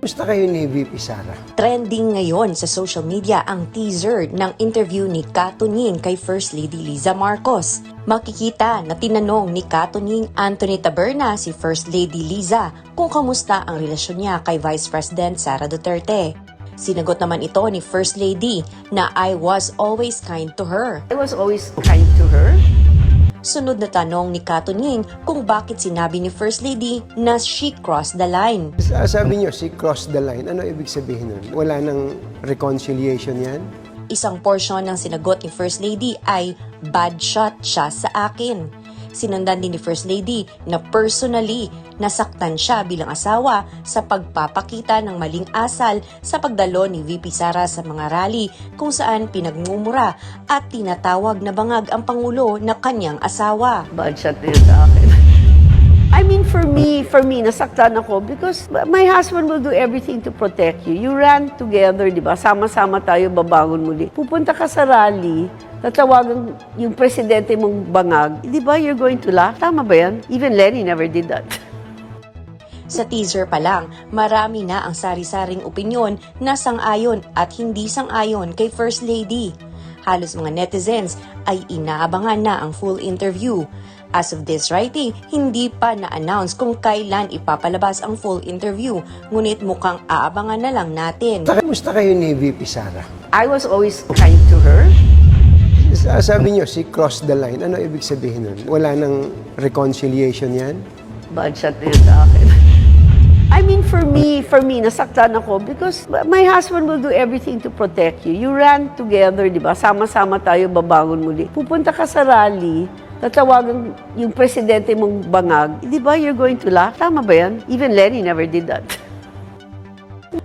Gusto kayo ni VP Sara? Trending ngayon sa social media ang teaser ng interview ni Katunying kay First Lady Liza Marcos. Makikita na tinanong ni Katunying Anthony Taberna si First Lady Liza kung kamusta ang relasyon niya kay Vice President Sara Duterte. Sinagot naman ito ni First Lady na I was always kind to her. I was always kind to her. Sunod na tanong ni Katunying kung bakit sinabi ni First Lady na she crossed the line. Sa- Sabi niyo, si cross the line. Ano ibig sabihin nun? Wala nang reconciliation yan? Isang porsyon ng sinagot ni First Lady ay bad shot siya sa akin. Sinundan din ni First Lady na personally nasaktan siya bilang asawa sa pagpapakita ng maling asal sa pagdalo ni VP Sara sa mga rally kung saan pinagmumura at tinatawag na bangag ang Pangulo na kanyang asawa. Bad shot yun sa akin. I mean, for me, for me, nasaktan ako because my husband will do everything to protect you. You ran together, di ba? Sama-sama tayo babangon muli. Pupunta ka sa rally, tatawagan yung presidente mong bangag, di ba you're going to laugh? Tama ba yan? Even Lenny never did that. Sa teaser pa lang, marami na ang sari-saring opinyon na sang-ayon at hindi sang-ayon kay First Lady. Halos mga netizens ay inaabangan na ang full interview. As of this writing, hindi pa na-announce kung kailan ipapalabas ang full interview, ngunit mukhang aabangan na lang natin. Kamusta kayo ni VP Sara? I was always kind to her. Sa- Sabi niyo, si cross the line. Ano ibig sabihin nun? Wala nang reconciliation yan? Bad shot na yun sa akin. I mean, for me, for me, nasaktan ako because my husband will do everything to protect you. You ran together, di ba? Sama-sama tayo babangon muli. Pupunta ka sa rally, tatawagan yung presidente mong bangag, di ba you're going to laugh? Tama ba yan? Even Lenny never did that.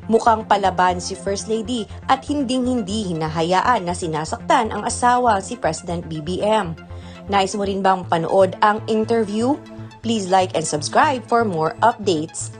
Mukhang palaban si First Lady at hinding-hindi hinahayaan na sinasaktan ang asawa si President BBM. Nais mo rin bang panood ang interview? Please like and subscribe for more updates.